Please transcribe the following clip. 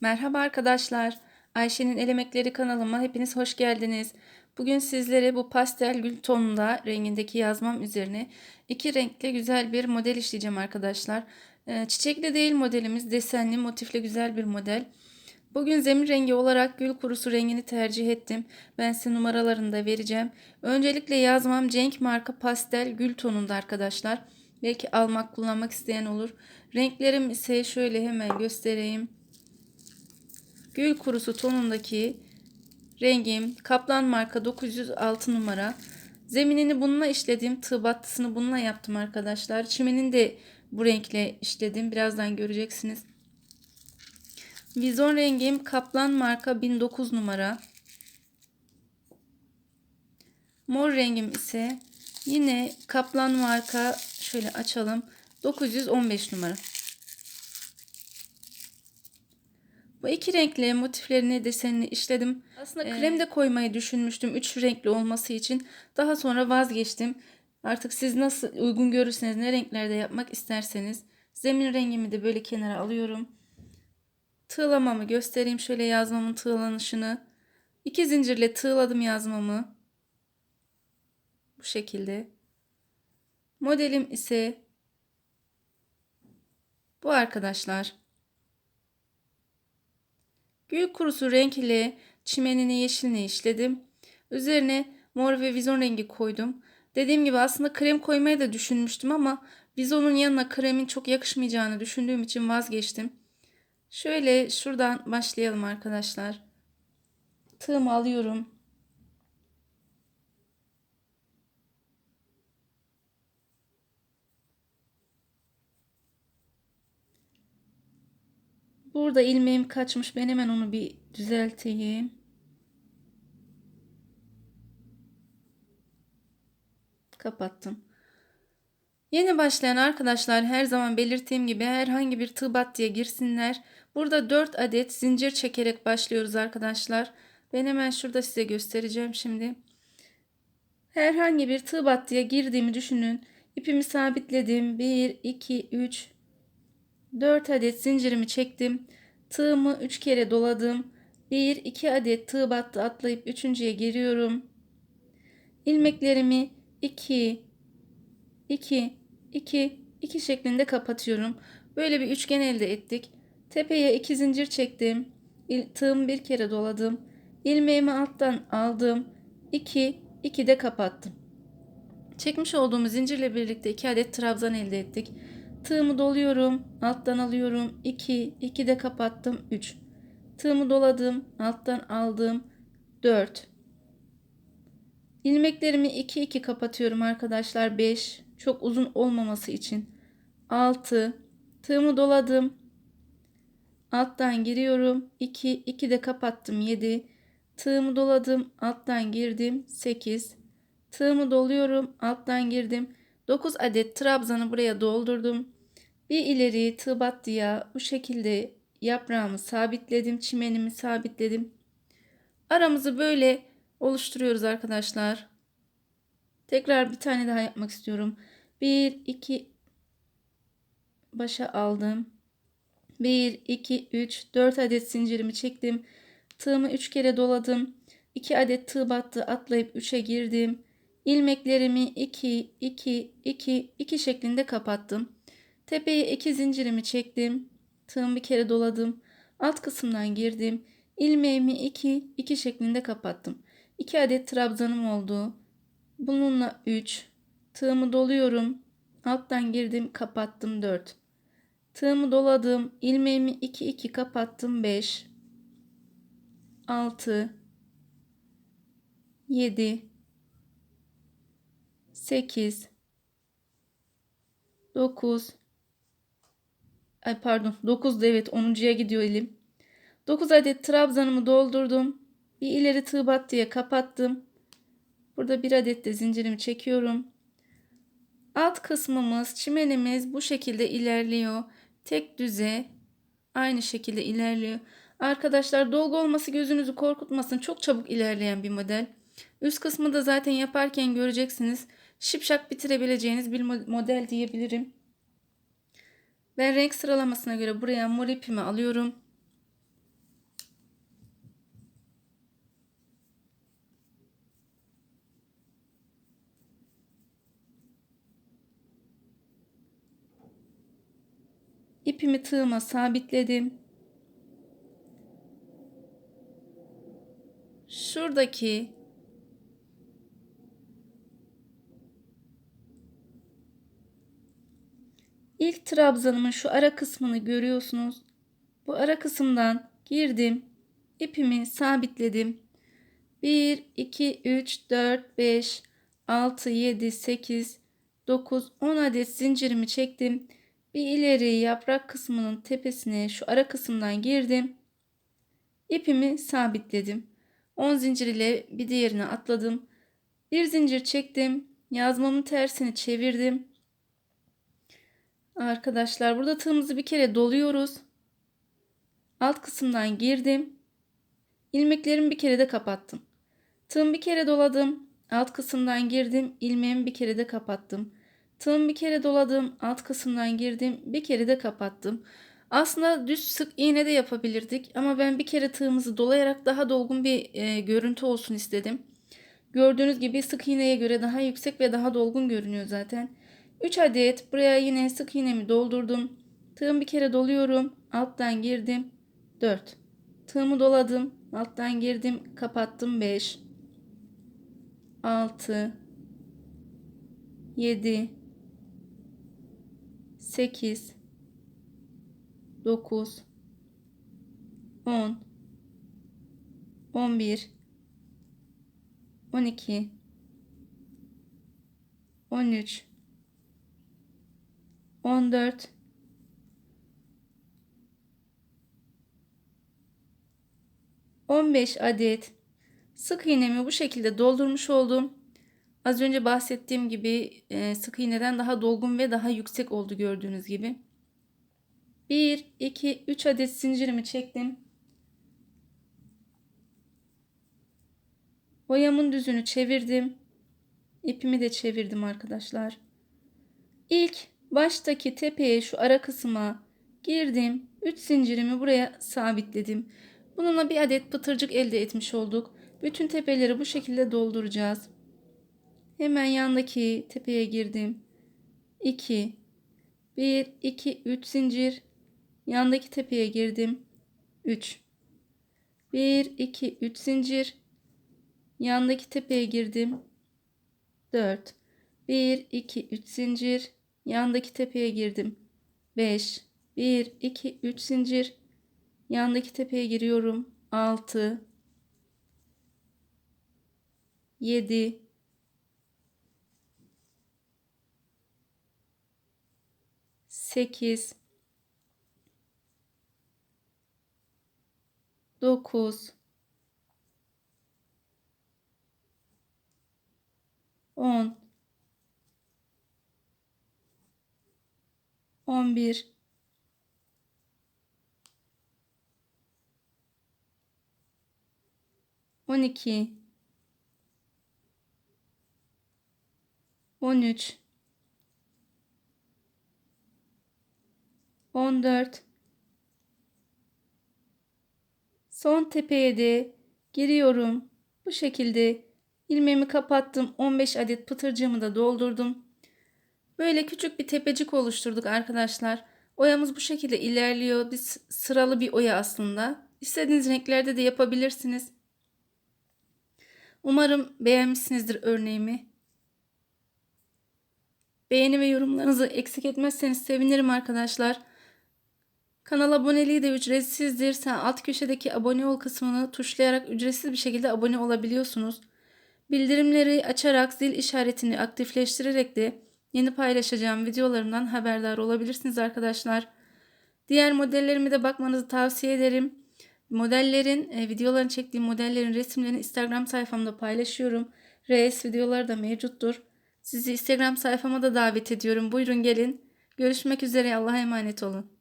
Merhaba arkadaşlar. Ayşe'nin El Emekleri kanalıma hepiniz hoş geldiniz. Bugün sizlere bu pastel gül tonunda rengindeki yazmam üzerine iki renkli güzel bir model işleyeceğim arkadaşlar. Ee, çiçekli değil modelimiz desenli motifli güzel bir model. Bugün zemin rengi olarak gül kurusu rengini tercih ettim. Ben size numaralarını da vereceğim. Öncelikle yazmam Cenk marka pastel gül tonunda arkadaşlar. Belki almak kullanmak isteyen olur. Renklerim ise şöyle hemen göstereyim. Gül kurusu tonundaki rengim Kaplan marka 906 numara. Zeminini bununla işledim. Tığ battısını bununla yaptım arkadaşlar. Çimenini de bu renkle işledim. Birazdan göreceksiniz. Vizon rengim Kaplan marka 1009 numara. Mor rengim ise yine Kaplan marka şöyle açalım. 915 numara. Bu iki renkli motiflerini desenini işledim. Aslında Ee, krem de koymayı düşünmüştüm. Üç renkli olması için. Daha sonra vazgeçtim. Artık siz nasıl uygun görürseniz ne renklerde yapmak isterseniz. Zemin rengimi de böyle kenara alıyorum. Tığlamamı göstereyim. Şöyle yazmamın tığlanışını. İki zincirle tığladım yazmamı. Bu şekilde. Modelim ise bu arkadaşlar. Gül kurusu renk ile çimenini yeşilini işledim. Üzerine mor ve vizon rengi koydum. Dediğim gibi aslında krem koymayı da düşünmüştüm ama vizonun yanına kremin çok yakışmayacağını düşündüğüm için vazgeçtim. Şöyle şuradan başlayalım arkadaşlar. Tığımı alıyorum. Burada ilmeğim kaçmış. Ben hemen onu bir düzelteyim. Kapattım. Yeni başlayan arkadaşlar her zaman belirttiğim gibi herhangi bir tığ battıya girsinler. Burada 4 adet zincir çekerek başlıyoruz arkadaşlar. Ben hemen şurada size göstereceğim şimdi. Herhangi bir tığ battıya girdiğimi düşünün. İpimi sabitledim. 1, 2, 3, 4 adet zincirimi çektim. Tığımı 3 kere doladım. 1 2 adet tığ battı atlayıp üçüncüye giriyorum. İlmeklerimi 2 2 2 2 şeklinde kapatıyorum. Böyle bir üçgen elde ettik. Tepeye 2 zincir çektim. İl, tığımı bir kere doladım. İlmeğimi alttan aldım. 2 2 de kapattım. Çekmiş olduğumuz zincirle birlikte 2 adet trabzan elde ettik. Tığımı doluyorum. Alttan alıyorum. 2. 2 de kapattım. 3. Tığımı doladım. Alttan aldım. 4. İlmeklerimi 2 2 kapatıyorum arkadaşlar. 5. Çok uzun olmaması için. 6. Tığımı doladım. Alttan giriyorum. 2 2 de kapattım. 7. Tığımı doladım. Alttan girdim. 8. Tığımı doluyorum. Alttan girdim. 9 adet trabzanı buraya doldurdum. Bir ileri tığ battıya bu şekilde yaprağımı sabitledim. Çimenimi sabitledim. Aramızı böyle oluşturuyoruz arkadaşlar. Tekrar bir tane daha yapmak istiyorum. 1 2 başa aldım. 1 2 3 4 adet zincirimi çektim. Tığımı 3 kere doladım. 2 adet tığ battı atlayıp 3'e girdim. İlmeklerimi 2 2 2 2 şeklinde kapattım. Tepeye 2 zincirimi çektim. Tığımı bir kere doladım. Alt kısımdan girdim. İlmeğimi 2 2 şeklinde kapattım. 2 adet trabzanım oldu. Bununla 3. Tığımı doluyorum. Alttan girdim, kapattım 4. Tığımı doladım. ilmeğimi 2 2 kapattım 5. 6 7 8 9 Ay pardon 9'da evet 10.ya gidiyor elim. 9 adet trabzanımı doldurdum. Bir ileri tığ battıya kapattım. Burada bir adet de zincirimi çekiyorum. Alt kısmımız çimenimiz bu şekilde ilerliyor. Tek düze aynı şekilde ilerliyor. Arkadaşlar dolgu olması gözünüzü korkutmasın. Çok çabuk ilerleyen bir model. Üst kısmı da zaten yaparken göreceksiniz. Şipşak bitirebileceğiniz bir model diyebilirim. Ve renk sıralamasına göre buraya mor ipimi alıyorum. İpimi tığıma sabitledim. Şuradaki trabzanımın şu ara kısmını görüyorsunuz. Bu ara kısımdan girdim. ipimi sabitledim. 1, 2, 3, 4, 5, 6, 7, 8, 9, 10 adet zincirimi çektim. Bir ileri yaprak kısmının tepesine şu ara kısımdan girdim. İpimi sabitledim. 10 zincir ile bir diğerine atladım. Bir zincir çektim. Yazmamın tersini çevirdim. Arkadaşlar burada tığımızı bir kere doluyoruz. Alt kısımdan girdim. İlmeklerimi bir kere de kapattım. Tığım bir kere doladım. Alt kısımdan girdim. ilmeğimi bir kere de kapattım. Tığım bir kere doladım. Alt kısımdan girdim. Bir kere de kapattım. Aslında düz sık iğne de yapabilirdik ama ben bir kere tığımızı dolayarak daha dolgun bir e, görüntü olsun istedim. Gördüğünüz gibi sık iğneye göre daha yüksek ve daha dolgun görünüyor zaten. 3 adet buraya yine sık iğnemi doldurdum. Tığım bir kere doluyorum. Alttan girdim. 4. Tığımı doladım. Alttan girdim. Kapattım. 5. 6. 7. 8. 9 10 11 12 13 14 15 adet sık iğnemi bu şekilde doldurmuş oldum. Az önce bahsettiğim gibi e, sık iğneden daha dolgun ve daha yüksek oldu gördüğünüz gibi. 1, 2, 3 adet zincirimi çektim. Boyamın düzünü çevirdim. İpimi de çevirdim arkadaşlar. İlk baştaki tepeye şu ara kısma girdim. 3 zincirimi buraya sabitledim. Bununla bir adet pıtırcık elde etmiş olduk. Bütün tepeleri bu şekilde dolduracağız. Hemen yandaki tepeye girdim. 2 1 2 3 zincir Yandaki tepeye girdim. 3. 1, 2, 3 zincir. Yandaki tepeye girdim. 4. 1, 2, 3 zincir. Yandaki tepeye girdim. 5. 1, 2, 3 zincir. Yandaki tepeye giriyorum. 6. 7. 8 9 10 11 12 13 14 Son tepeye de giriyorum. Bu şekilde ilmeğimi kapattım. 15 adet pıtırcığımı da doldurdum. Böyle küçük bir tepecik oluşturduk arkadaşlar. Oyamız bu şekilde ilerliyor. Biz sıralı bir oya aslında. İstediğiniz renklerde de yapabilirsiniz. Umarım beğenmişsinizdir örneğimi. Beğeni ve yorumlarınızı eksik etmezseniz sevinirim arkadaşlar. Kanal aboneliği de ücretsizdir. Sen alt köşedeki abone ol kısmını tuşlayarak ücretsiz bir şekilde abone olabiliyorsunuz. Bildirimleri açarak zil işaretini aktifleştirerek de yeni paylaşacağım videolarımdan haberdar olabilirsiniz arkadaşlar. Diğer modellerime de bakmanızı tavsiye ederim. Modellerin, e, videolarını çektiğim modellerin resimlerini Instagram sayfamda paylaşıyorum. Reels videoları da mevcuttur. Sizi Instagram sayfama da davet ediyorum. Buyurun gelin. Görüşmek üzere. Allah'a emanet olun.